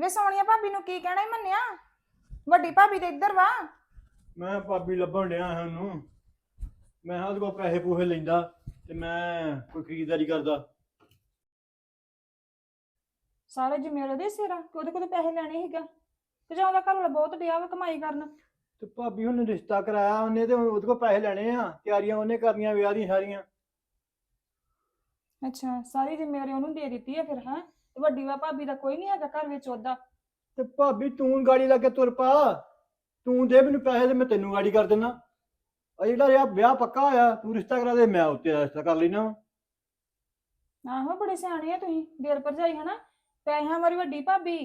ਵੇ ਸੋਨੀਆ ਭਾਬੀ ਨੂੰ ਕੀ ਕਹਿਣਾ ਈ ਮੰਨਿਆ? ਵੱਡੀ ਭਾਬੀ ਤੇ ਇੱਧਰ ਵਾ। ਮੈਂ ਭਾਬੀ ਲੱਭਣ ਡਿਆ ਹਾਂ ਉਹਨੂੰ। ਮੈਂ ਹਾਂ ਉਹਦੇ ਕੋਲ ਪੈਸੇ ਪੂਹੇ ਲੈਂਦਾ ਤੇ ਮੈਂ ਕੋਈ ਖਰੀਦਦਾਰੀ ਕਰਦਾ। ਸਾਰੇ ਜ਼ਿੰਮੇਵਾਰ ਦੇ ਸਿਰ ਆ ਕਿ ਉਹਦੇ ਕੋਲ ਤਾਂ ਪੈਸੇ ਲੈਣੇ ਸੀਗਾ। ਤੇ ਜਾਂ ਉਹਦਾ ਘਰ ਵਾਲਾ ਬਹੁਤ ਡਿਆ ਵਾ ਕਮਾਈ ਕਰਨ। ਤੇ ਭਾਬੀ ਉਹਨੇ ਰਿਸ਼ਤਾ ਕਰਾਇਆ ਉਹਨੇ ਤੇ ਉਹਦੇ ਕੋਲ ਪੈਸੇ ਲੈਣੇ ਆ। ਤਿਆਰੀਆਂ ਉਹਨੇ ਕਰਨੀਆਂ ਵਿਆਹ ਦੀਆਂ ਸਾਰੀਆਂ। ਅੱਛਾ ਸਾਰੀ ਜ਼ਿੰਮੇਵਾਰੀ ਉਹਨੂੰ ਦੇ ਦਿੱਤੀ ਹੈ ਫਿਰ ਹਾਂ? ਵੱਡੀ ਵਾ ਭਾਬੀ ਦਾ ਕੋਈ ਨਹੀਂ ਹੈਗਾ ਘਰ ਵਿੱਚ ਉਹਦਾ ਤੇ ਭਾਬੀ ਤੂੰ ਗਾੜੀ ਲਾ ਕੇ ਤੁਰ ਪਾ। ਤੂੰ ਦੇ ਮੈਨੂੰ ਪੈਸੇ ਤੇ ਮੈਂ ਤੈਨੂੰ ਗਾੜੀ ਕਰ ਦੇਣਾ ਆ ਜਿਹੜਾ ਰਿਹਾ ਵਿਆਹ ਪੱਕਾ ਹੋਇਆ ਤੂੰ ਰਿਸ਼ਤਾ ਕਰਾ ਦੇ ਮੈਂ ਉੱਤੇ ਰਿਸ਼ਤਾ ਕਰ ਲੈਣਾ ਆਹੋ ਬੜੇ ਸਿਆਣੇ ਆ ਤੁਸੀਂ ਦੇਰ ਭਰਜਾਈ ਹਨਾ? ਪੈਸਿਆਂ ਵਾਲੀ ਵੱਡੀ ਭਾਬੀ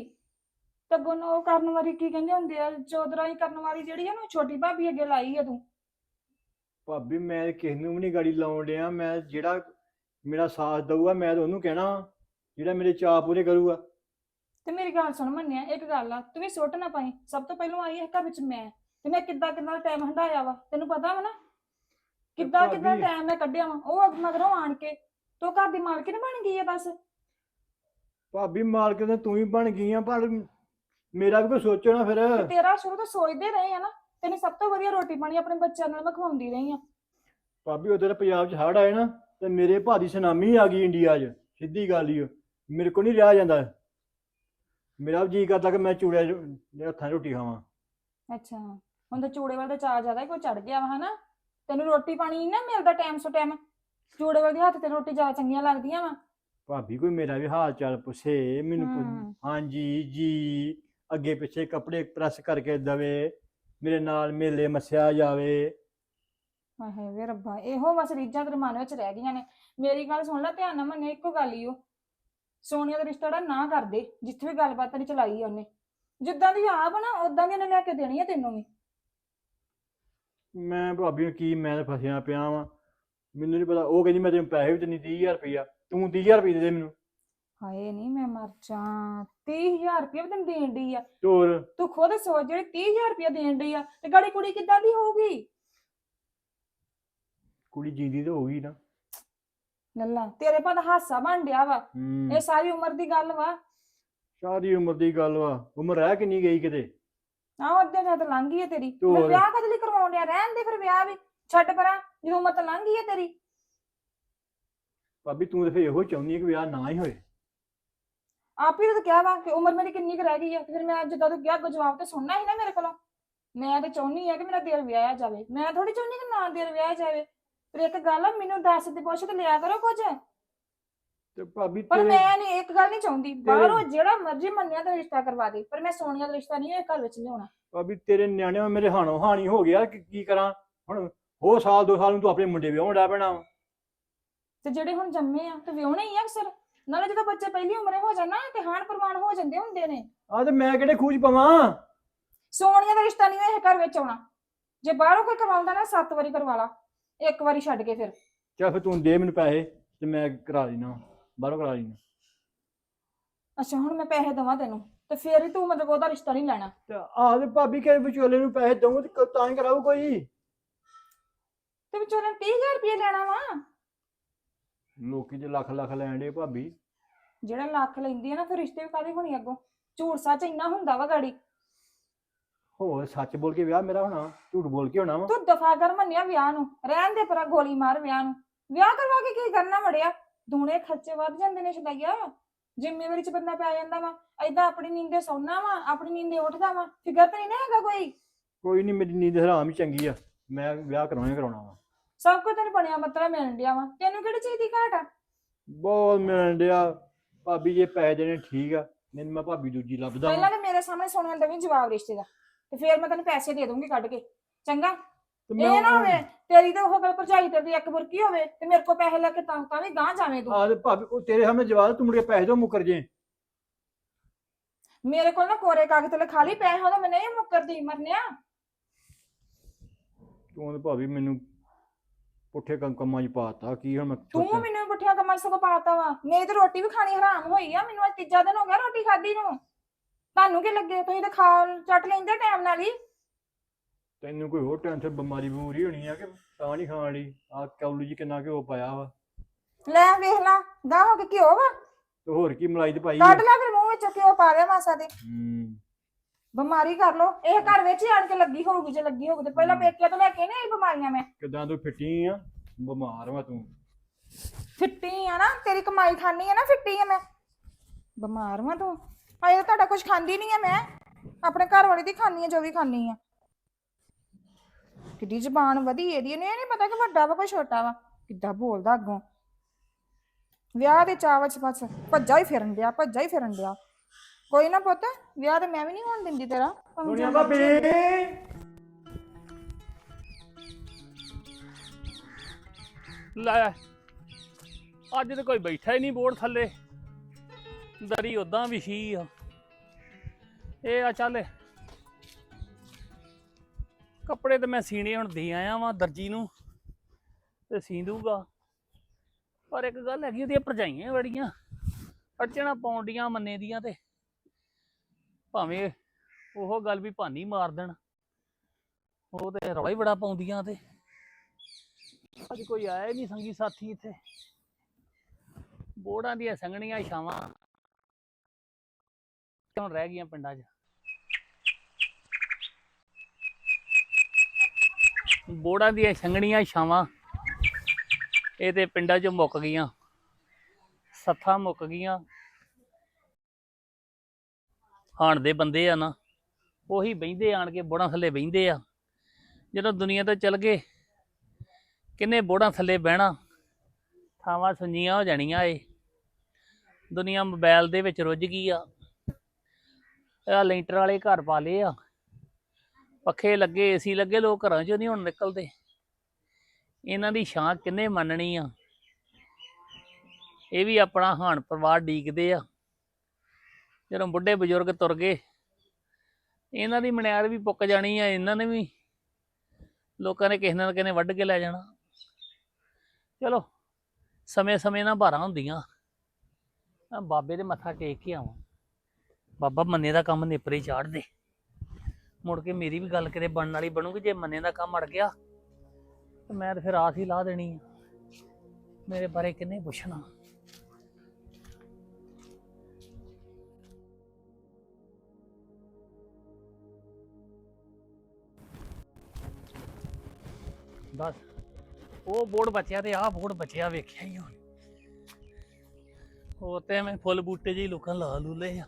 ਤੇ ਅੱਗੋਂ ਉਹ ਕਰਨ ਵਾਲੀ ਕੀ ਕਹਿੰਦੇ ਹੁੰਦੇ ਆ ਚੌਧਰਾਈ ਕਰਨ ਵਾਲੀ ਜਿਹੜੀ ਆ ਨਾ ਛੋਟੀ ਭਾਬੀ ਅੱਗੇ ਲਾਈ ਆ ਤੂੰ। ਭਾਬੀ ਮੈਂ ਕਿਸੇ ਨੂੰ ਵੀ ਨਹੀਂ ਗਾੜੀ ਲਾਉਣ ਡਿਆ ਮੈਂ ਜਿਹੜਾ ਮੇਰਾ ਸਾਥ ਦਊਗਾ ਮੈਂ ਤਾਂ ਉਹਨੂੰ ਕਹਿਣਾ ਜਿਹੜਾ ਮੇਰੇ ਚਾਅ ਪੂਰੇ ਕਰੂਗਾ। ਤੇ ਮੇਰੀ ਗੱਲ ਸੁਣ ਮੰਨਿਆ ਇੱਕ ਗੱਲ ਆ ਤੂੰ ਵੀ ਸੁੱਟ ਨਾ ਪਾਈ। ਸਭ ਤੋਂ ਪਹਿਲਾਂ ਆਈ ਹੈ ਘਰ ਵਿੱਚ ਮੈਂ ਤੇ ਮੈਂ ਕਿੱਦਾਂ ਕਿੱਦਾਂ ਟਾਈਮ ਹੰਡਾਇਆ ਵਾ ਤੈਨੂੰ ਪਤਾ ਵਾ ਨਾ? ਕਿੱਦਾਂ ਕਿੱਦਾਂ ਭਾਬੀ- ਟਾਈਮ ਮੈਂ ਕੱਢਿਆ ਵਾ ਉਹ ਅਗ- ਮਗਰੋਂ ਆਣ ਕੇ ਤੋ ਘਰ ਦੀ ਮਾਲਕਿਨ ਬਣ ਗਈ ਆ ਬਸ। ਭਾਬੀ ਮਾਲਕ ਤਾਂ ਤੂੰ ਹੀ ਬਣ ਗਈ ਆ ਪਰ ਮੇਰਾ ਵੀ ਕੋਈ ਸੋਚੋ ਨਾ ਫਿਰ ਤੇਰਾ ਸ਼ੁਰੂ ਤੋਂ ਸੋਚਦੇ ਰਹੇ ਆ ਨਾ ਤੈਨੂੰ ਸਭ ਤੋਂ ਵਧੀਆ ਰੋਟੀ ਪਾਣੀ ਆਪਣੇ ਬੱਚਿਆਂ ਨਾਲ ਮੈਂ ਖਵਾਉਂਦੀ ਰਹੀ ਆ। ਭਾਬੀ ਉਧਰ ਪੰਜਾਬ 'ਚ ਹੜ ਆਏ ਨਾ ਤੇ ਮੇਰੇ ਭਾ ਦੀ ਸੁਨਾਮੀ ਆ ਗਈ ਇੰਡੀਆ 'ਚ ਸਿੱਧੀ ਗੱਲ ਹੀ ਓ। ਮੇਰੇ ਕੋਲ ਨਹੀਂ ਰਿਹਾ ਜਾਂਦਾ। ਮੇਰਾ ਵੀ ਜੀ ਕਰਦਾ ਕਿ ਮੈਂ ਚੂੜਿਆਂ 'ਚ ਦੇ ਹੱਥਾਂ 'ਚ ਰੋਟੀ ਖਾਵਾਂ। ਅੱਛਾ ਹੁਣ ਤਾਂ ਚੂੜੇ ਵਾਲੇ ਦਾ ਚਾਹ ਜ਼ਿਆਦਾ ਕੋਈ ਚੜ ਗਿਆ ਵਾ ਹਨਾ? ਤੈਨੂੰ ਰੋਟੀ ਪਾਣੀ ਨੀ ਨਾ ਮਿਲਦਾ ਟਾਈਮ ਸੋ ਟਾਈਮ ਚੂੜੇ ਵਾਲੇ ਦੇ ਹੱਥ ਤੇ ਰੋਟੀ ਜ਼ਿਆਦਾ ਚੰਗੀਆਂ ਲੱਗਦੀਆਂ ਵਾ। ਭਾਬੀ ਕੋਈ ਮੇਰਾ ਵੀ ਹਾਲ ਚਾਲ ਪੁੱਛੇ ਮੈਨੂੰ ਪੁੱਛ- ਹਮ। ਹਾਂਜੀ ਜੀ ਅੱਗੇ ਪਿੱਛੇ ਕੱਪੜੇ ਪ੍ਰੈਸ ਕਰਕੇ ਦਵੇ ਮੇਰੇ ਨਾਲ ਮੇਲੇ ਮੱਸਿਆ ਜਾਵੇ। ਹਾਏ ਵੇ ਰੱਬਾ ਇਹੋ ਬਸ ਰੀਝਾਂ ਤੇਰੇ ਮਨ ਵਿੱਚ ਰਹਿ ਗਈਆਂ ਨੇ। ਮੇਰੀ ਗੱਲ ਸੁਣ ਲੈ ਧਿਆਨ ਨਾਲ ਮੰਨੇ ਇੱਕੋ ਗੱਲ ਹੀ ਉਹ ਸੋਨੀਆ ਦਾ ਰਿਸ਼ਤਾ ਜਿਹੜਾ ਨਾ ਕਰਦੇ ਜਿੱਥੇ ਵੀ ਗੱਲਬਾਤ ਤੇਰੀ ਚਲਾਈ ਆ ਉਹਨੇ। ਜਿੱਦਾਂ ਦੀ ਆਪ ਆ ਨਾ ਉਦਾਂ ਦੀ ਉਹਨੇ ਲੈ ਕੇ ਦੇਣੀ ਆ ਤੈਨੂੰ ਵੀ। ਮੈਂ ਭਾਬੀ ਨੂੰ ਕੀ ਮੈਂ ਤਾਂ ਫਸਿਆ ਪਿਆ ਵਾਂ। ਮੈਨੂੰ ਨਹੀਂ ਪਤਾ ਉਹ ਕਹਿੰਦੀ ਮੈਂ ਤੈਨੂੰ ਪੈਸੇ ਵੀ ਦਿੰਦੀ 30000 ਰੁਪਇਆ ਤੂੰ 30000 ਰੁਪਏ ਦੇ ਦੇ ਮੈਨੂੰ। ਹਾਏ ਨਹੀਂ ਮੈਂ ਮਰ ਜਾ। 30000 ਰੁਪਏ ਵੀ ਤੈਨੂੰ ਦੇਣ ਡਈ ਆ। ਤੋਰ ਤੂੰ ਖੁਦ ਸੋਚ ਜਿਹੜੀ 30000 ਰੁਪਏ ਦੇਣ ਡਈ ਆ ਤੇ ਗਾੜੀ ਕੁੜੀ ਕਿੱਦਾਂ ਦੀ ਹੋਊਗੀ? ਕੁੜੀ ਜੀਦੀ ਤਾਂ ਹੋ ਗਈ ਨਾ। ਲੱਲਾ ਤੇਰੇ ਪਾ ਤਾਂ ਹਾਸਾ ਬਣ ਡਿਆ ਵਾ। ਹੂੰ। ਇਹ ਸਾਰੀ ਉਮਰ ਦੀ ਗੱਲ ਵਾ। ਸਾਰੀ ਉਮਰ ਦੀ ਗੱਲ ਵਾ। ਉਮਰ ਰਹਿ ਕਿੰਨੀ ਗਈ ਕਿਤੇ? ਆਹ ਅੱਧੇ ਜਦ ਲੰਘ ਗਈ ਹੈ ਤੇਰੀ। ਤੇ ਮੈਂ ਹੋਰ? ਵਿਆਹ ਕਦ ਲਈ ਕਰਵਾਉਣ ਡਿਆ? ਰਹਿਣ ਦੇ ਫਿਰ ਵਿਆਹ ਵੀ। ਛੱਡ ਪਰਾਂ ਜਦੋਂ ਉਮਰ ਤਾਂ ਲੰਘ ਗਈ ਹੈ ਤੇਰੀ। ਭਾਬੀ ਤੂੰ ਤਾਂ ਫੇਰ ਇਹੋ ਚਾਹੁੰਦੀ ਹੈ ਕਿ ਵਿਆਹ ਨਾ ਹੀ ਹੋਏ। ਆਪ ਹੀ ਤਾਂ ਕਿਹਾ ਵਾ ਕਿ ਉਮਰ ਮੇਰੀ ਕਿੰਨੀ ਕੁ ਰਹਿ ਗਈ ਆ। ਤੇ ਫਿਰ ਮੈਂ ਜਿੱਦਾਂ ਤੂੰ ਕਿਹਾ ਅੱਗੋਂ ਜਵਾਬ ਤੇ ਸੁਣਨਾ ਸੀ ਨਾ ਮੇਰੇ ਕੋਲੋਂ। ਮੈਂ ਤੇ ਚਾਹੁੰਦੀ ਆ ਕਿ ਮੇਰਾ ਦਿਲ ਵਿਆਹਿਆ ਜਾਵੇ। ਮੈਂ ਥੋੜੀ ਚਾਹੁੰਦੀ ਕਿ ਨਾ ਦਿਲ ਵਿਆਹਿਆ ਜਾਵੇ। ਪਰ ਇੱਕ ਗੱਲ ਆ ਮੈਨੂੰ ਦੱਸ ਦੇ ਪੁੱਛ ਤੇ ਲਿਆ ਕਰੋ ਕੁਝ। ਤੇ ਭਾਬੀ ਪਰ ਤੇਰੇ ਮੈਂ ਨਹੀਂ ਇੱਕ ਗੱਲ ਨਹੀਂ ਚਾਹੁੰਦੀ। ਬਾਹਰੋਂ ਜਿਹੜਾ ਮਰਜ਼ੀ ਮੰਨਿਆ ਤਾਂ ਰਿਸ਼ਤਾ ਕਰਵਾ ਦੇ ਪਰ ਮੈਂ ਸੋਨੀਆ ਦਾ ਰਿਸ਼ਤਾ ਨਹੀਂ ਇਹ ਘਰ ਵਿੱਚ ਲਿਆਉਣਾ। ਭਾਬੀ ਤੇਰੇ ਨਿਆਣਿਆਂ ਮੇਰੇ ਹਾਣੋ ਹਾਣੀ ਹੋ ਗਿਆ ਕਿ ਕੀ ਕਰਾਂ? ਹੁਣ ਹੋ ਸਾਲ ਦੋ ਸਾਲ ਨੂੰ ਤੂੰ ਆਪਣੇ ਮੁੰਡੇ ਵਿਆਹਣ ਡਿਆ ਪੈਣਾ ਵਾ। ਤੇ ਜਿਹੜੇ ਹੁਣ ਜੰਮੇ ਆ ਤੇ ਵਿਆਹੁਣੇ ਹੀ ਆ ਅਕਸਰ। ਨਾਲੇ ਜਦੋਂ ਬੱਚੇ ਪਹਿਲੀ ਉਮਰੇ ਹੋ ਜਾਣ ਤੇ ਹਾਣ ਪ੍ਰਵਾਨ ਹੋ ਜਾਂਦੇ ਹੁੰਦੇ ਨੇ। ਆ ਤੇ ਮੈਂ ਕਿਹੜੇ ਖੂਜ ਪਵਾਂ? ਸੋਨੀਆ ਦਾ ਰਿਸ਼ਤਾ ਨਹੀਂ ਇਹ ਘਰ ਵਿੱਚ ਆਉਣਾ। ਜੇ ਬਾਹਰੋਂ ਕੋਈ ਕਰਵਾਉਂਦਾ ਨਾ ਸੱਤ ਵਾਰੀ ਕਰਵਾ ਲਾ ਇੱਕ ਵਾਰੀ ਛੱਡ ਕੇ ਫਿਰ। ਚੱਲ ਫਿਰ ਤੂੰ ਦੇ ਮੈਨੂੰ ਪੈਸੇ ਤੇ ਮੈਂ ਕਰਾ ਦੇਣਾ ਬਾਹਰੋਂ ਕਰਾ ਦੇਣਾ ਅੱਛਾ ਹੁਣ ਮੈਂ ਪੈਸੇ ਦੇਵਾਂ ਤੈਨੂੰ ਤੇ ਫੇਰ ਹੀ ਤੂੰ ਮਤਲਬ ਉਹਦਾ ਰਿਸ਼ਤਾ ਨਹੀਂ ਲੈਣਾ। ਤੇ ਆਹ ਤੇ ਭਾਬੀ ਕੇ ਵਿਚੋਲੇ ਨੂੰ ਪੈਸੇ ਦਊਂ ਤੇ ਕ- ਤਾਂ ਹੀ ਕਰਾਊ ਕੋਈ। ਤੇ ਵਿਚੋਲੇ 30000 ਰੁਪਏ ਲੈਣਾ ਵਾ? ਲੋਕੀ ਤੇ ਲੱਖ ਲੱਖ ਲੈਣ ਦੇ ਭਾਬੀ। ਜਿਹੜਾ ਲੱਖ ਲੈਂਦੀ ਆ ਨਾ ਫਿਰ ਰਿਸ਼ਤੇ ਵੀ ਕਾਦੇ ਹੋਣੀ ਅੱਗੋਂ? ਝੂਠ ਸੱਚ ਇੰਨਾ ਹੁੰਦਾ ਵਾ ਗਾੜੀ। ਹੋਰ ਸੱਚ ਬੋਲ ਕੇ ਵਿਆਹ ਮੇਰਾ ਹੋਣਾ ਝੂਠ ਬੋਲ ਕੇ ਹੋਣਾ ਵਾ। ਤੂੰ ਦਫਾ ਕਰ ਮੰਨਿਆ ਵਿਆਹ ਨੂੰ ਰਹਿਣ ਦੇ ਪਰਾਂ ਗੋਲੀ ਮਾਰ ਵਿਆਹ ਨੂੰ। ਵਿਆਹ ਕਰਵਾ ਕੇ ਕੀ ਕਰਨਾ ਵੜਿਆ ਦੂਣੇ ਖਰਚੇ ਵੱਧ ਜਾਂਦੇ ਨੇ ਸ਼ਦਾਈਆ ਜ਼ਿੰਮੇਵਾਰੀ ਚ ਬੰਦਾ ਪੈ ਜਾਂਦਾ ਵਾ। ਐਦਾਂ ਆਪਣੀ ਨੀਂਦੇ ਸੌਣਾ ਵਾ ਆਪਣੀ ਨੀਂਦੇ ਉੱਠਦਾ ਵਾ। ਫਿਕਰ ਤਾਂ ਨਹੀਂ ਨਾ ਹੈਗਾ ਕੋਈ? ਕੋਈ ਨਹੀਂ ਮੇਰੀ ਨੀਂਦ ਹਰਾਮ ਹੀ ਚੰਗੀ ਆ। ਮੈਂ ਵਿਆਹ ਕਰਾਉਣਾ ਹੀ ਕਰਾਉਣਾ ਵਾ। ਸਭ ਕੁਝ ਤੈਨੂੰ ਬਣਿਆ ਮਤਲਬ ਮਿਲਣ ਡਿਆ ਵਾ। ਤੈਨੂੰ ਕਿਹੜੀ ਚੀਜ਼ ਦੀ ਘਾਟ ਆ? ਬਹੁਤ ਮਿਲਣ ਡਿਆ। ਭਾਬੀ ਜੇ ਪੈਸੇ ਦੇਣੇ ਠੀਕ ਆ ਨਹੀਂ ਮੈਂ ਭਾਬੀ ਦੂਜੀ ਲੱਭਦਾ ਪਹਿਲਾਂ ਵਾਂ। ਤਾਂ ਮੇਰੇ ਸਾਹਮਣੇ ਸੁਣਨ ਦੇਵੀਂ ਜਵਾਬ ਰਿਸ਼ਤੇ ਦਾ। ਤੇ ਫੇਰ ਮੈਂ ਤੈਨੂੰ ਪੈਸੇ ਦੇ ਦੂੰਗੀ ਕੱਢ ਕੇ ਚੰਗਾ? ਤੇ ਇਹ ਨਾ ਹੋਵੇ ਤੇਰੀ ਤਾਂ ਉਹ ਗੱਲ ਭਰਜਾਈ ਤੇਰੀ ਇੱਕ ਬੁਰਕੀ ਹੋਵੇ ਤੇ ਮੇਰੇ ਕੋਲ ਪੈਸੇ ਲੈ ਕੇ ਤਾਂ ਤਾਂ ਵੀ ਗਾਂ ਜਾਵੇਂ ਤੂੰ। ਆਹ ਤੇ ਭਾਬੀ ਉਹ ਤੇਰੇ ਸਾਹਮਣੇ ਜਵਾਬ ਤੂੰ ਮੁੜ ਕੇ ਪੈਸੇ ਤੋਂ ਮੁੱਕਰ ਜੇ। ਮੇਰੇ ਕੋਲ ਨਾ ਕੋਰੇ ਕਾਗਜ਼ ਤੇ ਲਿਖਾ ਲਈ ਪੈਸੇ ਉਹਦਾ ਮੈਂ ਨਹੀਂ ਮੁੱਕਰਦੀ ਮਰਨਿਆ। ਤੂੰ ਤੇ ਭਾਬੀ ਮੈਨੂੰ ਪੁੱਠੇ ਕੰਮ ਕੰਮਾਂ 'ਚ ਪਾਤਾ ਕੀ ਹੁਣ ਮੈਂ ਤੂੰ ਸੋਚਾਂ? ਮੈਨੂੰ ਪੁੱਠਿਆਂ ਕੰਮਾਂ 'ਚ ਸਗੋਂ ਪਾਤਾ ਵਾ। ਨਹੀਂ ਤੇ ਰੋਟੀ ਵੀ ਖਾਣੀ ਹਰਾਮ ਹੋਈ ਆ ਮੈਨੂੰ ਅੱਜ ਤੀਜਾ ਦਿਨ ਹੋ ਗਿਆ ਰੋਟੀ ਖਾਦੀ ਨੂੰ। ਤੁਹਾਨੂੰ ਕੀ ਲੱਗੇ? ਤੁਸੀਂ ਤਾਂ ਖਾ ਚੱਟ ਲੈਂਦੇ ਟਾਈਮ ਨਾਲ ਹੀ। ਤੈਨੂੰ ਕੋਈ ਹੋਰ ਟੈਨਸ਼ਨ ਬਿਮਾਰੀ ਬੂਰੀ ਹੋਣੀ ਆ ਕਿ ਤਾਂ ਨਹੀਂ ਖਾਣ ਲਈ ਆ ਕੌਲੀ 'ਚ ਕਿੰਨਾ ਘਿਓ ਪਾਇਆ ਵਾ। ਲੈ ਵੇਖ ਲਾ ਗਾਹ ਹੋ ਕੇ ਘਿਓ ਵਾ। ਤੇ ਹੋਰ ਕੀ ਮਲਾਈ ਤੇ ਪਾਈ ਕੱਢ ਲੈ ਫਿਰ ਮੂੰਹ ਵਿੱਚੋਂ ਘਿਓ ਪਾ ਦੇ ਮਾਸਾ ਦੇ। ਹੂੰ। ਬਿਮਾਰੀ ਕਰ ਲੋ ਇਹ ਘਰ ਵਿੱਚ ਹੀ ਆਣ ਕੇ ਲੱਗੀ ਹੋਊਗੀ ਜੇ ਲੱਗੀ ਹੋਊਗੀ ਤੇ ਪਹਿਲਾਂ ਪੇਕੇ ਤੋਂ ਲੈ ਕੇ ਨਹੀਂ ਆਈ ਬਿਮਾਰੀਆਂ ਮੈਂ। ਕਿਦਾਂ ਤੂੰ ਫਿੱਟੀ ਆ? ਬਿਮਾਰ ਵਾ ਤੂੰ। ਫਿੱਟੀ ਆ ਨਾ ਤੇਰੀ ਕਮਾਈ ਖਾਣੀ ਆ ਨਾ ਫਿੱਟੀ ਆ ਮੈਂ। ਬਿਮਾਰ ਵਾਂ ਤੂੰ। ਹਾਏ ਤੁਹਾਡਾ ਕੁਝ ਖਾਂਦੀ ਨਹੀਂ ਆ ਮੈਂ। ਆਪਣੇ ਘਰ ਵਾਲੀ ਦੀ ਖਾਣੀ ਆ, ਜੋ ਵੀ ਖਾਣੀ ਆ। ਕਿੱਡੀ ਜ਼ਬਾਨ ਵਧੀ ਇਹਦੀ। ਇਹਨੂੰ ਇਹ ਨਹੀਂ ਪਤਾ ਕਿ ਵੱਡਾ ਵਾ ਕੋਈ ਛੋਟਾ ਵਾ। ਕਿੱਦਾਂ ਬੋਲਦਾ ਅੱਗੋਂ। ਵਿਆਹ ਦੇ ਚਾਅ ਵਿੱਚ ਬਸ ਭੱਜਾ ਹੀ ਫਿਰਨ ਡਿਆ, ਭੱਜਾ ਹੀ ਫਿਰਨ ਡਿਆ। ਕੋਈ ਨਾ ਪੁੱਤ, ਵਿਆਹ ਤੇ ਮੈਂ ਵੀ ਨਹੀਂ ਹੋਣ ਦਿੰਦੀ ਤੇਰਾ। ਭਾਵੇਂ ਸੋਨੀਆ ਭਾਬੀ। ਲੈ, ਅੱਜ ਤੇ ਕੋਈ ਬੈਠਾ ਹੀ ਨਹੀਂ ਬੋਰਡ ਥੱਲੇ। ਦਰੀ ਉਦਾਂ ਵਿਛੀ ਆ। ਇਹ ਆ ਚੱਲ। ਕੱਪੜੇ ਤੇ ਮੈਂ ਸੀਣੇ ਹੁਣ ਦੇ ਆਇਆ ਵਾਂ ਦਰਜੀ ਨੂੰ ਤੇ ਸੀ ਦੂਗਾ ਪਰ ਇੱਕ ਗੱਲ ਹੈਗੀ, ਉਹਦੀਆਂ ਭਰਜਾਈਆਂ ਬੜੀਆਂ। ਅੜਚਣਾ ਪੌਂਡੀਆਂ ਮੰਨੇ ਦੀਆਂ ਤੇ। ਭਾਵੇਂ ਉਹ ਗੱਲ ਵੀ ਭਾਨੀ ਮਾਰ ਦੇਣ। ਉਹ ਤੇ ਰੌਲਾ ਹੀ ਬੜਾ ਪਾਉਂਦੀਆਂ ਤੇ। ਅੱਜ ਕੋਈ ਆਇਆ ਹੀ ਨਹੀਂ ਸੰਗੀ ਸਾਥੀ ਇੱਥੇ। ਬੋੜਾਂ ਦੀਆਂ ਸੰਗਣੀਆਂ ਛਾਵਾਂ। ਕਿਉਂ ਰਹਿ ਗਈਆਂ ਪਿੰਡਾਂ 'ਚ। ਬੋੜਾਂ ਦੀਆਂ ਸੰਗਣੀਆਂ ਛਾਵਾਂ, ਇਹ ਤੇ ਪਿੰਡਾਂ 'ਚ ਮੁੱਕ ਗਈਆਂ। ਸੱਥਾਂ ਮੁੱਕ ਗਈਆਂ। ਹਾਣ ਦੇ ਬੰਦੇ ਆ ਨਾ, ਉਹੀ ਬਹਿੰਦੇ ਆਣ ਕੇ ਬੋੜਾਂ ਥੱਲੇ ਬਹਿੰਦੇ ਆ। ਜਦੋਂ ਦੁਨੀਆ ਤੋਂ ਚਲ ਗਏ, ਕਿੰਨੇ ਬੋੜਾਂ ਥੱਲੇ ਬਹਿਣਾ, ਥਾਵਾਂ ਸੁੰਜੀਆਂ ਹੋ ਜਾਣੀਆਂ ਏ। ਦੁਨੀਆ ਮੋਬਾਈਲ ਦੇ ਵਿੱਚ ਰੁੱਝ ਗਈ ਆ। ਆ ਲੈਂਟਰ ਵਾਲੇ ਘਰ ਪਾ ਲਏ ਆ। ਪੱਖੇ ਲੱਗੇ, ਏਸੀ ਲੱਗੇ, ਲੋਕ ਘਰਾਂ ਚੋਂ ਨਹੀਂ ਹੁਣ ਨਿਕਲਦੇ। ਇਹਨਾਂ ਦੀ ਛਾਂ ਕਿੰਨੇ ਮੰਨਣੀ ਆ। ਇਹ ਵੀ ਆਪਣਾ ਹਾਣ ਪਰਿਵਾਰ ਡੀਕਦੇ ਆ। ਜਦੋਂ ਬੁੱਢੇ ਬਜ਼ੁਰਗ ਤੁਰ ਗਏ, ਇਹਨਾਂ ਦੀ ਮਨਿਆਦ ਵੀ ਪੁੱਕ ਜਾਣੀ ਆ, ਇਹਨਾਂ ਨੇ ਵੀ। ਲੋਕਾਂ ਨੇ ਕਿਸੇ ਨਾਲ ਕਿਸੇ ਨੇ ਵੱਢ ਕੇ ਲੈ ਜਾਣਾ। ਚਲੋ ਸਮੇਂ ਸਮੇਂ ਨਾਲ ਭਾਰਾਂ ਹੁੰਦੀਆਂ। ਮੈਂ ਬਾਬੇ ਦੇ ਮੱਥਾ ਟੇਕ ਕੇ ਆਵਾਂ। ਬਾਬਾ ਮੰਨੇ ਦਾ ਕੰਮ ਨੇਪਰੇ ਚਾੜ ਦੇ। ਮੁੜ ਕੇ ਮੇਰੀ ਵੀ ਗੱਲ ਕਿਤੇ ਬਣਨ ਵਾਲੀ ਬਣੂਗੀ, ਜੇ ਮੰਨੇ ਦਾ ਕੰਮ ਅੜ ਗਿਆ, ਤੇ ਮੈਂ ਤਾਂ ਫਿਰ ਆਸ ਹੀ ਲਾ ਦੇਣੀ ਆ। ਮੇਰੇ ਬਾਰੇ ਕਿੰਨੇ ਪੁੱਛਣਾ। ਬਸ, ਉਹ ਬੋਰਡ ਬਚਿਆ ਤੇ ਆਹ ਬੋਰਡ ਬਚਿਆ ਵੇਖਿਆ ਹੀ ਹੁਣ। ਉਹ ਤੇ ਮੈਂ ਫੁੱਲ ਬੂਟੇ ਜਿਹੀ ਲੋਕਾਂ ਲਾ ਲੂਲੇ ਆ।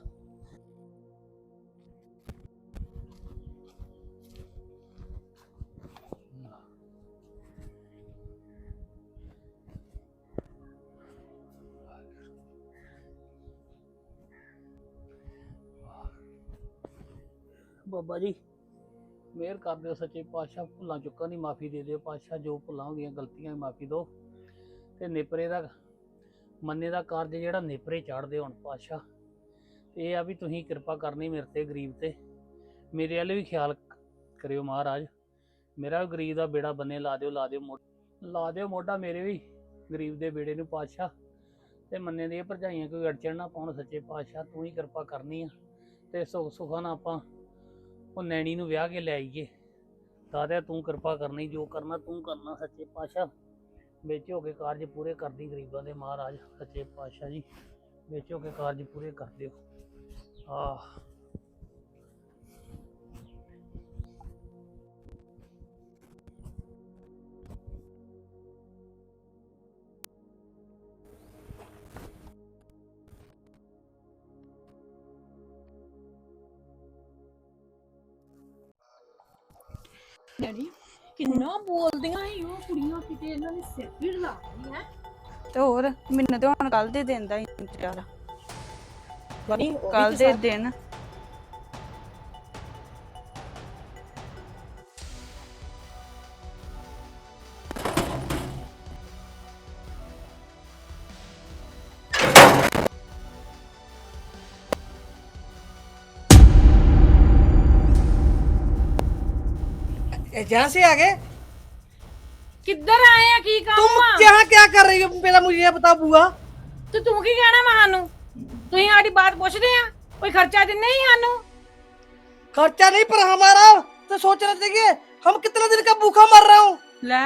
ਬਾਬਾ ਜੀ। ਮਿਹਰ ਕਰ ਦਿਓ ਸੱਚੇ ਪਾਤਸ਼ਾਹ, ਭੁੱਲਾਂ ਚੁੱਕਾਂ ਦੀ ਮਾਫੀ ਦੇ ਦਿਓ ਪਾਤਸ਼ਾਹ, ਜੋ ਭੁੱਲਾਂ ਹੋ ਗਈਆਂ ਗਲਤੀਆਂ ਦੀ ਮਾਫੀ ਦਿਓ। ਤੇ ਨੇਪਰੇ ਦਾ, ਮੰਨੇ ਦਾ ਕਾਰਜ ਜਿਹੜਾ ਨੇਪਰੇ ਚਾੜਦੇ ਹੁਣ ਪਾਤਸ਼ਾਹ। ਤੇ ਇਹ ਆ ਵੀ ਤੁਸੀਂ ਕਿਰਪਾ ਕਰਨੀ ਮੇਰੇ ਤੇ ਗਰੀਬ ਤੇ। ਮੇਰੇ ਵੱਲ ਵੀ ਖਿਆਲ ਕਰਿਓ ਮਹਾਰਾਜ। ਮੇਰਾ ਵੀ ਗਰੀਬ ਦਾ ਬੇੜਾ ਬੰਨੇ, ਲਾ ਦਿਓ ਲਾ ਦਿਓ ਮੋ- ਲਾ ਦਿਓ ਮੋਢਾ ਮੇਰੇ ਵੀ ਗਰੀਬ ਦੇ ਬੇੜੇ ਨੂੰ ਪਾਤਸ਼ਾਹ। ਤੇ ਮੰਨੇ ਦੀਆਂ ਭਰਜਾਈਆਂ ਕੋਈ ਅੜਚਣ ਨਾ ਪਾਉਣ ਸੱਚੇ ਪਾਤਸ਼ਾਹ, ਤੂੰ ਹੀ ਕਿਰਪਾ ਕਰਨੀ ਆ। ਤੇ ਸੁੱਖ ਸੁਖਾਂ ਨਾਲ ਆਪਾਂ ਉਹ ਨੈਣੀ ਨੂੰ ਵਿਆਹ ਕੇ ਲੈ ਆਈਏ। ਦਾਦਿਆ, ਤੂੰ ਕਿਰਪਾ ਕਰਨੀ, ਜੋ ਕਰਨਾ ਤੂੰ ਕਰਨਾ, ਸੱਚੇ ਪਾਤਸ਼ਾਹ। ਵਿੱਚ ਹੋ ਕੇ ਕਾਰਜ ਪੂਰੇ ਕਰਦੀ ਗਰੀਬਾਂ ਦੇ ਮਹਾਰਾਜ, ਸੱਚੇ ਪਾਤਸ਼ਾਹ ਜੀ। ਵਿੱਚ ਹੋ ਕੇ ਕਾਰਜ ਪੂਰੇ ਕਰ ਦਿਓ। ਆਹ। ਡੈਡੀ ਕਿੰਨਾ ਬੋਲਦੀਆਂ ਸੀ ਉਹ ਕੁੜੀਆਂ ਕਿਤੇ ਇਹਨਾਂ ਨੇ ਸਿਰ ਵੀ ਲਾ ਲਈ ਹੈ ਤੇ ਹੋਰ ਮੈਨੂੰ ਤੇ ਹੁਣ ਕੱਲ ਦੇ ਦਿਨ ਦਾ ਇੰਤਜ਼ਾਰ ਬਣੀ ਕੱਲ ਦੇ ਦਿਨ जहाँ से आ गए ਕਿੱਧਰ ਆਏ ਆ ਕੀ तुम ਕੰਮ ਆ यहाँ क्या कर रही हो पहला मुझे ये बता बुआ ਤੇ ਤੂੰ ਕੀ ਕਹਿਣਾ ਵਾ ਸਾਨੂੰ ਤੁਸੀਂ ਸਾਡੀ ਬਾਤ ਪੁੱਛਦੇ ਆ ਕੋਈ ਖਰਚਾ ਦਿੰਦੇ ਹੀ ਸਾਨੂੰ खर्चा नहीं पर हमारा तो सोच रहे थे कि हम कितना दिन का भूखा मर रहा हूँ ਲੈ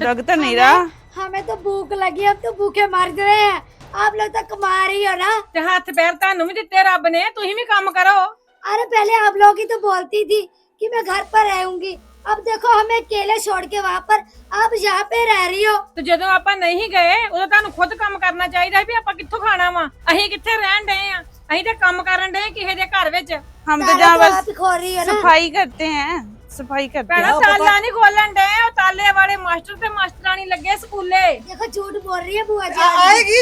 ਲੱਗ ਤਾਂ ਨਹੀਂ ਰਹਾ हमें तो भूख लगी हम तो भूखे मर रहे हैं आप लोग तो कमा रही हो ना ਤੇ ਹੱਥ ਪੈਰ ਤੁਹਾਨੂੰ ਵੀ ਦਿੱਤੇ ਰੱਬ ਨੇ ਤੁਸੀਂ ਵੀ ਕੰਮ ਕਰੋ अरे पहले आप लोग ही तो बोलती थी कि मैं घर पर रहूंगी अब देखो हमें अकेले छोड़ के वहाँ पर आप यहाँ पे रह रही हो ਤੇ ਜਦੋਂ ਆਪਾਂ ਨਹੀਂ ਗਏ ਉਦੋਂ ਤੁਹਾਨੂੰ ਖੁਦ ਕੰਮ ਕਰਨਾ ਚਾਹੀਦਾ ਸੀ ਵੀ ਆਪਾਂ ਕਿੱਥੋਂ ਖਾਣਾ ਵਾ ਅਸੀਂ ਕਿੱਥੇ ਰਹਿਣ ਡਏ ਆ ਅਸੀਂ ਤਾਂ ਕੰਮ ਕਰਨ ਡਏ ਕਿਸੇ ਦੇ ਘਰ ਵਿੱਚ हम तो ताला जहाँ तो बस आप ही खोल रही हो ना सफाई करते हैं सफाई करते ਭੈਣਾ हैं ਤਾਲਾ ਨਹੀਂ ਖੋਲਣ ਡਏ ਉਹ ਤਾਲੇ ਵਾਲੇ ਮਾਸਟਰ ਤੇ ਮਾਸਟਰਾਣੀ ਲੱਗੇ ਸਕੂਲੇ देखो झूठ बोल रही है बुआ जी आ- आएगी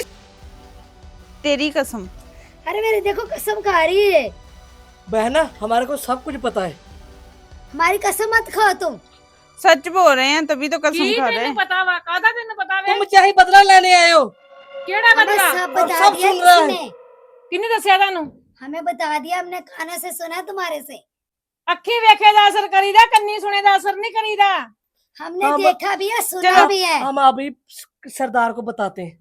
तेरी कसम अरे मेरे देखो कसम खा रही है बहना हमारे को सब कुछ पता है हमारी कसम मत खाओ तुम सच बोल रहे हैं तभी तो कसम ਕੀ खा रहे ਤੈਨੂੰ हैं ਪਤਾ ਵਾ ਕਾਹਦਾ ਤੈਨੂੰ ਪਤਾ ਵੇ तुम क्या ही बदला लेने आए हो ਕਿਹੜਾ हमें ਬਦਲਾ सब और बता सब दिया सुन रहा है। किसी ने ਕਿਹਨੇ ਦੱਸਿਆ ਤੁਹਾਨੂੰ हमें बता दिया हमने खाना से सुना तुम्हारे से ਅੱਖੀ ਵੇਖੇ ਦਾ ਅਸਰ ਕਰੀਦਾ ਕੰਨੀ ਸੁਣੇ ਦਾ ਅਸਰ ਨਹੀਂ करीदा हमने हाँ, ब- देखा भी है सुना चलो, भी है हम अभी सरदार को बताते हैं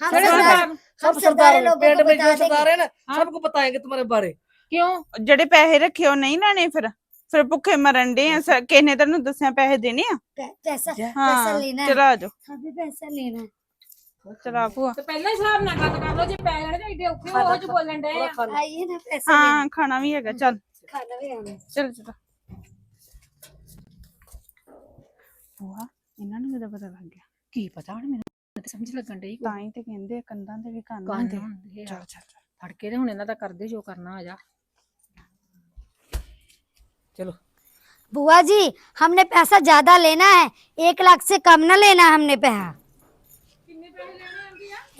हम सरदार, सरदार सब हम सरदार सरदार लोगों पेट को में जो बता सरदार देंगे है ना हाँ। सबको बताएंगे तुम्हारे बारे ਕਿਉਂ ਜਿਹੜੇ ਪੈਸੇ ਰੱਖੇ ਉਹ ਨਹੀਂ ਲੈਣੇ ਫਿਰ ਫਿਰ ਭੁੱਖੇ ਮਰਨ ਦੇ ਆ ਸ- ਕਿਸੇ ਨੇ ਤੈਨੂੰ ਦੱਸਿਆ ਪੈਸੇ ਦੇਣੇ ਆ पै- पैसा क्या? पैसा ਹਾਂ लेना है ਚਲਾ ਆ ਜਾਓ हमें पैसा लेना है ਚਲਾ ਭੂਆ ਤੇ ਪਹਿਲਾਂ ਹੀ ਹਿਸਾਬ ਨਾਲ ਗੱਲ ਕਰ ਲਓ ਜੇ ਪੈ ਜਾਣੇ ਤਾਂ ਏਡੇ ਔਖੇ ਉਹ ਚ ਬੋਲਣ ਡਏ थोड़ा ਆ खाना आइए ना पैसा लेना ਹਾਂ ਖਾਣਾ ਵੀ ਹੈਗਾ ਚੱਲ खाना भी आना ਚਲ ਚਲ ਭੂਆ ਇਹਨਾਂ ਨੂੰ ਕਿਹਦਾ ਪਤਾ ਲੱਗ ਗਿਆ ਕੀ ਪਤਾ ਹੁਣ ਮੈਨੂੰ ਤੇ ਸਮਝ ਲੱਗਣ ਡਈ ਤਾਂ ਹੀ ਤੇ ਕਹਿੰਦੇ ਆ, ਕੰਧਾਂ ਤੇ ਵੀ ਕੰਨ ਕੰਨ ਹੁੰਦੇ ਹੁੰਦੇ ਆ। ਚੱਲ ਚੱਲ ਚੱਲ ਫੜ ਕੇ ਤੇ ਹੁਣ ਇਹਨਾਂ ਦਾ ਕਰਦੇ ਜੋ ਕਰਨਾ ਆ ਜਾ चलो। बुआ जी हमने पैसा ज़्यादा लेना है एक लाख से कम ना लेना हमने पैसा।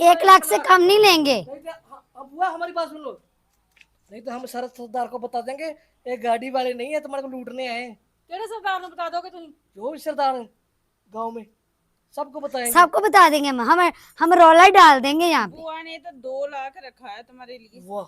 एक लाख से कम नहीं लेंगे। तो, हाँ, हाँ, बुआ हमारी बात सुन लो। नहीं तो हम सरस सरदार को बता देंगे एक गाड़ी वाले नहीं है तुम्हारे को लूटने आए सरदार को बता दोगे तुम? जो भी सरदार है गाँव में। सबको बताएँगे। सबको बता देंगे हम हम रोला ही डाल देंगे यहाँ बुआ ने तो दो लाख रखा है तुम्हारे लिए। वाह।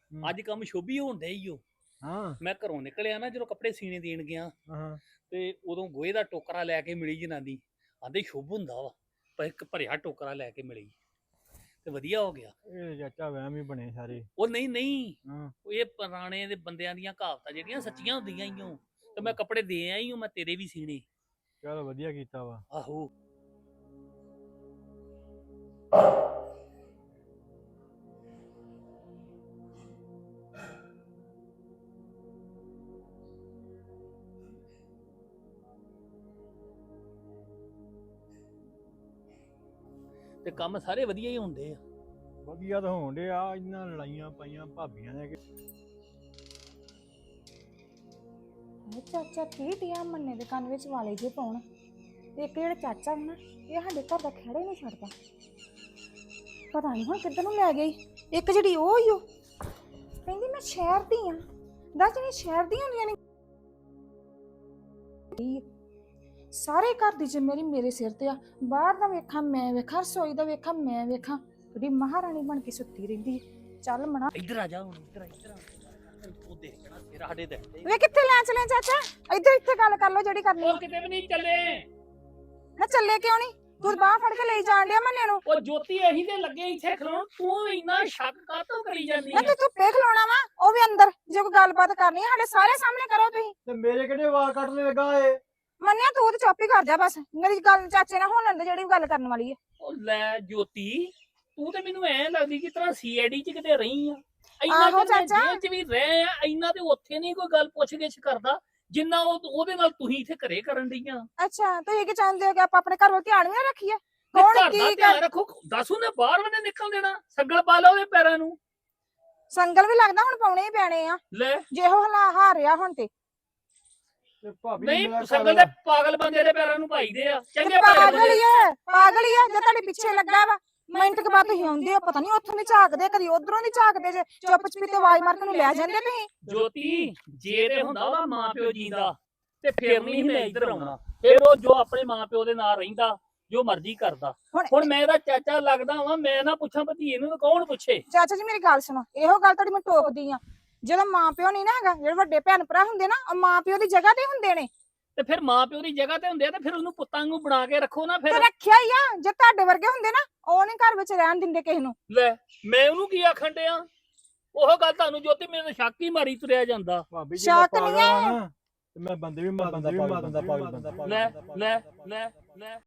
ਅੱਜ ਕੰਮ ਸ਼ੋਭੀ ਡਿਆ ਈ ਓ। ਹਾਂ। ਮੈਂ ਘਰੋਂ ਨਿਕਲਿਆ ਨਾ ਜਦੋਂ ਕੱਪੜੇ ਸੀਨੇ ਦੇਣ ਗਿਆ। ਹਾਂ। ਤੇ ਉਦੋਂ ਗੋਹੇ ਦਾ ਟੋਕਰਾ ਲੈ ਕੇ ਮਿਲੀ ਜਨਾਨੀ। ਆਂਦੇ ਸ਼ੁਭ ਹੁੰਦਾ ਵਾ ਪਰ ਇੱਕ ਭਰਿਆ ਟੋਕਰਾ ਲੈ ਕੇ ਮਿਲੀ। ਤੇ ਵਧੀਆ ਹੋ ਗਿਆ। ਇਹ ਚਾਚਾ ਵਹਿਮ ਹੀ ਬਣੇ ਸਾਰੇ। ਉਹ ਨਹੀਂ ਨਹੀਂ। ਹਾਂ। ਉਹ ਇਹ ਪੁਰਾਣੇ ਦੇ ਬੰਦਿਆਂ ਦੀਆਂ ਕਹਾਵਤਾਂ ਜਿਹੜੀਆਂ ਸੱਚੀਆਂ ਹੁੰਦੀਆਂ ਈ ਓ। ਤੇ ਮੈਂ ਕੱਪੜੇ ਦੇ ਆਈ ਹਾਂ ਮੈਂ ਤੇਰੇ ਵੀ ਸੀਨੇ ਚਲ ਵਧੀਆ ਕੀਤਾ ਵਾ। ਆਹੋ। ਤੇ ਕੰਮ ਸਾਰੇ ਵਧੀਆ ਹੀ ਹੁੰਦੇ ਆ। ਵਧੀਆ ਤਾਂ ਹੋਣ ਡਿਆ ਇਹਨਾਂ ਲੜਾਈਆਂ ਪਾਈਆਂ ਭਾਬੀਆਂ ਨੇ ਕਿ ਇਹ ਚਾਚਾ ਕੀ ਡਿਆ ਮੰਨੇ ਦੇ ਕੰਨ ਵਿੱਚ ਵਾਲੇ ਜੇ ਪਾਉਣ? ਤੇ ਇੱਕ ਜਿਹੜਾ ਚਾਚਾ ਨਾ ਇਹ ਸਾਡੇ ਘਰ ਦਾ ਖੜਾ ਹੀ ਨਹੀਂ ਛੱਡਦਾ। ਪਤਾ ਨਹੀਂ ਹੁਣ ਕਿੱਧਰ ਨੂੰ ਲੈ ਗਈ। ਇੱਕ ਜਿਹੜੀ ਉਹ ਹੀ ਉਹ ਕਹਿੰਦੀ ਮੈਂ ਸ਼ਹਿਰ ਦੀ ਆ। ਦੱਸ ਜਿਹੜੀ ਸ਼ਹਿਰ ਦੀਆਂ ਹੁੰਦੀਆਂ ਨੇ। ਸਾਰੇ ਘਰ ਦੀ ਜ਼ਿੰਮੇਵਾਰੀ ਮੇਰੇ ਸਿਰ ਤੇ ਆ। ਬਾਹਰ ਦਾ ਵੇਖਾਂ ਮੈਂ ਵੇਖਾਂ ਰਸੋਈ ਦਾ ਵੇਖਾਂ ਮੈਂ ਵੇਖਾਂ। ਜਿਹੜੀ ਮਹਾਰਾਣੀ ਬਣ ਕੇ ਸੁੱਤੀ ਰਹਿੰਦੀ ਹੈ। ਚੱਲ ਮਣਾ ਇੱਧਰ ਆ ਜਾ ਹੁਣ ਇੱਧਰ ਆ ਇੱਧਰ ਆ। ਉਹ ਦੇਖਣਾ ਤੇਰਾ ਸਾਡੇ ਦੇ ਵੇ ਕਿੱਥੇ ਲੈ ਚਲੇ ਚਾਚਾ? ਇੱਧਰ ਇੱਥੇ ਗੱਲ ਕਰ ਲਓ ਜਿਹੜੀ ਕਰਨੀ ਆ। ਉਹ ਕਿਤੇ ਵੀ ਨਹੀਂ ਚੱਲੇ। ਨਾ ਚੱਲੇ ਕਿਉਂ ਨਹੀਂ? ਤੂੰ ਬਾਹ ਫੜ ਕੇ ਲਈ ਜਾਣ ਡਿਆ ਮੰਨੇ ਨੂੰ। ਉਹ ਜੋਤੀ ਇਹੀ ਤੇ ਲੱਗੇ ਇੱਥੇ ਖਲੋਣ। ਤੂੰ ਇੰਨਾ ਸ਼ੱਕ ਕਾਤੋਂ ਕਰੀ ਜਾਂਦੀ ਨਾ ਹੈ ਤੂੰ ਧੁੱਪੇ ਖਲੋਣਾ ਵਾ। ਉਹ ਵੀ ਅੰਦਰ ਜੇ ਕੋਈ ਗੱਲਬਾਤ ਕਰਨੀ ਆ ਸਾਡੇ ਸਾਰੇ ਸਾਹਮਣੇ ਕਰੋ ਤੁਸੀਂ। ਤੇ ਮੇਰੇ ਕਿਹੜੇ ਵਾਲ ਕੱਟ ਲੱਗਾ ਏ ਮੰਨਿਆ ਤੂੰ ਤੇ ਚੁੱਪ ਹੀ ਕਰ ਜਾ ਬਸ। ਮੇਰੀ ਗੱਲ ਚਾਚੇ ਨਾਲ ਹੋਣ ਦੇ ਜਿਹੜੀ ਵੀ ਗੱਲ ਕਰਨ ਵਾਲੀ ਹੈ ਉਹ ਲੈ ਜੋਤੀ ਤੂੰ ਤੇ ਮੈਨੂੰ ਐਂ ਲੱਗਦੀ ਕਿ ਤਰ੍ਹਾਂ ਸੀਆਈਡੀ ਚ ਕਿਤੇ ਰਹੀ ਆ। ਇੰਨਾ ਆਹੋ ਮੈਂ ਚਾਚਾ। ਜੇਲ੍ਹ ਚ ਵੀ ਰਹੇ ਆ ਇੰਨਾ ਤੇ ਉੱਥੇ ਨਹੀਂ ਕੋਈ ਗੱਲ ਪੁੱਛ ਗਿੱਛ ਕਰਦਾ ਜਿੰਨਾ ਉਹ ਉਹਦੇ ਨਾਲ ਤੁਸੀਂ ਇੱਥੇ ਘਰੇ ਕਰਨ ਡਈਆਂ ਅੱਛਾ ਤੁਸੀਂ ਕੀ ਚਾਹੁੰਦੇ ਹੋ ਕਿ ਆਪਾਂ ਆਪਣੇ ਘਰ ਵੱਲ ਧਿਆਨ ਵੀ ਨਾ ਰੱਖੀਏ? ਵੀ ਕੌਣ ਘਰ ਦਾ ਕੀ ਧਿਆਨ ਕਰ ਰੱਖੋ ਦੱਸ ਉਹਨੇ ਬਾਹਰ ਵਨੇ ਨਿਕਲ ਦੇਣਾ। ਸੱਗਲ ਪਾ ਲਾ ਉਹਦੇ ਪੈਰਾਂ ਨੂੰ। ਸੰਗਲ ਵੀ ਲੱਗਦਾ ਹੁਣ ਪਾਉਣੇ ਹੀ ਪੈਣੇ ਆ। ਲੈ। ਜੇ ਉਹ ਹਲਾ ਹਾਰਿਆ ਹੁਣ ਤੇ। ਤੇ ਭਾਬੀ ਨਹੀਂ ਮੇਰਾ ਸੱਗਲ ਘਰ- ਦੇ ਪਾਗਲ ਬੰਦੇ ਦੇ ਪੈਰਾਂ ਨੂੰ ਭਾਈਦੇ ਆ। ਚੰਗੇ ਭਲੇ ਪਾਗਲ ਬੰਦੇ ਹੀ ਹੈ ਪਾਗਲ ਹੀ ਹੈ ਜੇ ਤੁਹਾਡੇ ਪਿੱਛੇ ਲੱਗਾ ਵਾ ਮਿੰਟ ਕੇ ਬਾਅਦ ਤੁਸੀਂ ਆਉਂਦੇ ਹੋ ਪਤਾ ਨਹੀਂ ਉੱਥੋਂ ਦੀ ਝਾਕਦੇ ਕਦੀ ਉਧਰੋਂ ਦੀ ਝਾਕਦੇ ਜੇ ਚੁੱਪ ਚਪੀਤੇ ਆਵਾਜ਼ ਮਾਰ ਕੇ ਨੂੰ ਲੈ ਜਾਂਦੇ ਤੁਸੀਂ? ਜੋਤੀ ਜੇ ਤੇ ਹੁੰਦਾ ਉਹਦਾ ਮਾਂ ਪਿਓ ਜੀਂਦਾ ਤੇ ਫਿਰ ਨਹੀਂ ਮੈਂ ਇੱਧਰ ਆਉਣਾ। ਫਿਰ ਉਹ ਜੋ ਆਪਣੇ ਮਾਂ ਪਿਓ ਦੇ ਨਾਲ ਰਹਿੰਦਾ ਜੋ ਮਰਜ਼ੀ ਕਰਦਾ। ਹੁਣ ਹੁਣ ਮੈਂ ਇਹਦਾ ਚਾਚਾ ਲੱਗਦਾ ਵਾਂ ਮੈਂ ਨਾ ਪੁੱਛਾਂ ਭਤੀਏ ਨੂੰ ਤਾਂ ਕੌਣ ਪੁੱਛੇ? ਚਾਚਾ ਜੀ ਮੇਰੀ ਗੱਲ ਸੁਣੋ ਇਹੋ ਗੱਲ ਤੁਹਾਡੀ ਮੈਂ ਟੋਕਦੀ ਆ। ਜਦੋਂ ਮਾਂ ਪਿਓ ਨਹੀਂ ਨਾ ਹੈਗਾ ਜਿਹੜੇ ਵੱਡੇ ਭੈਣ ਭਰਾ ਹੁੰਦੇ ਨਾ ਉਹ ਮਾਂ ਪਿਓ ਦੀ ਜਗ੍ਹਾ ਤੇ ਹੁੰਦੇ ਨੇ। ਤੇ ਫਿਰ ਮਾਂ ਪਿਓ ਦੀ ਜਗ੍ਹਾ ਤੇ ਹੁੰਦੇ ਆ ਤੇ ਫਿਰ ਉਹਨੂੰ ਪੁੱਤਾਂ ਨੂੰ ਬਣਾ ਕੇ ਰੱਖੋ ਨਾ ਤੇ ਫਿਰ ਰੱਖਿਆ ਹੀ ਆ ਜੇ ਤੁਹਾਡੇ ਵਰਗੇ ਹੁੰਦੇ ਨਾ ਉਹ ਨਹੀਂ ਘਰ ਵਿੱਚ ਰਹਿਣ ਦਿੰਦੇ ਕਿਸੇ ਨੂੰ। ਲੈ ਮੈਂ ਉਹਨੂੰ ਕੀ ਆਖਣ ਡਿਆ? ਉਹ ਗੱਲ ਤੁਹਾਨੂੰ ਜੋਤੀ ਮੇਰੇ ਸ਼ੱਕ ਹੀ ਮਾਰੀ ਤੁਰਿਆ ਜਾਂਦਾ। ਭਾਬੀ ਜੀ ਸ਼ੱਕ ਮੈਂ ਨਹੀਂ ਪਾਗਲ ਆ ਨਾ। ਤੇ ਮੈਂ ਬੰਦੇ ਵੀ ਮਾਰ ਦਿੰਦਾ ਪਾਗਲ ਬੰਦਾ ਪਾਗਲ ਬੰਦਾ। ਲੈ ਲੈ ਲੈ ਲੈ।